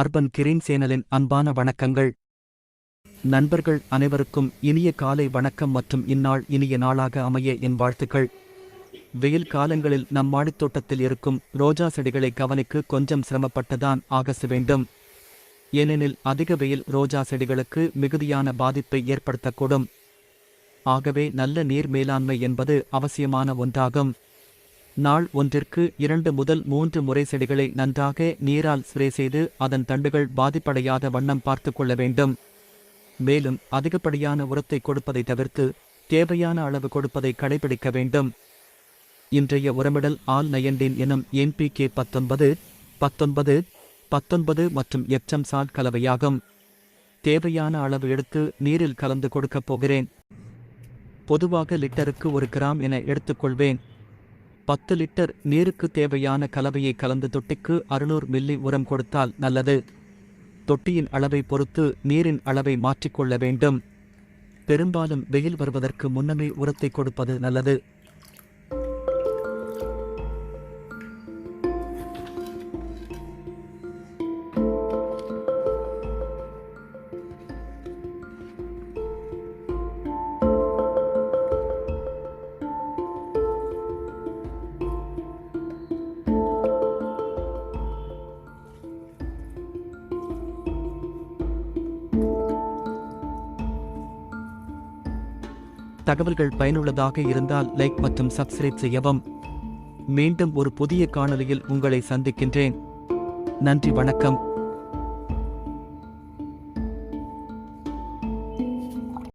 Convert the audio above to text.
Urban green சேனலின் அன்பான வணக்கங்கள். நண்பர்கள் அனைவருக்கும் இனிய காலை வணக்கம் மற்றும் இந்நாள் இனிய நாளாக அமைய என் வாழ்த்துக்கள். வெயில் காலங்களில் நம் மாடித்தோட்டத்தில் இருக்கும் ரோஜா செடிகளை கவனிக்க கொஞ்சம் சிரமப்பட்டுதான் ஆகச வேண்டும். ஏனெனில் அதிக வெயில் ரோஜா செடிகளுக்கு மிகுதியான பாதிப்பை ஏற்படுத்தக்கூடும். ஆகவே நல்ல நீர் மேலாண்மை என்பது அவசியமான ஒன்றாகும். நாள் ஒன்றிற்கு இரண்டு முதல் மூன்று முறை செடிகளை நன்றாக நீரால் ஸ்ப்ரே செய்து அதன் தண்டுகள் பாதிப்படையாத வண்ணம் பார்த்து கொள்ள வேண்டும். மேலும் அதிகப்படியான உரத்தை கொடுப்பதை தவிர்த்து தேவையான அளவு கொடுப்பதை கடைபிடிக்க வேண்டும். இன்றைய உரமிடல் ஆல் நயன்டின் எனும் என்பிகே பத்தொன்பது பத்தொன்பது பத்தொன்பது மற்றும் எச்சம் சால் கலவையாகும். தேவையான அளவு எடுத்து நீரில் கலந்து கொடுக்கப் போகிறேன். பொதுவாக லிட்டருக்கு ஒரு கிராம் என எடுத்துக்கொள்வேன் பத்து லிட்டர் நீருக்கு தேவையான கலவையை கலந்து தொட்டிக்கு அறுநூறு மில்லி உரம் கொடுத்தால் நல்லது. தொட்டியின் அளவை பொறுத்து நீரின் அளவை மாற்றிக்கொள்ள வேண்டும். பெரும்பாலும் வெயில் வருவதற்கு முன்னமே உரத்தை கொடுப்பது நல்லது. தகவல்கள் பயனுள்ளதாக இருந்தால் லைக் மற்றும் சப்ஸ்கிரைப் செய்யவும். மீண்டும் ஒரு புதிய காணொலியில் உங்களை சந்திக்கின்றேன். நன்றி வணக்கம்.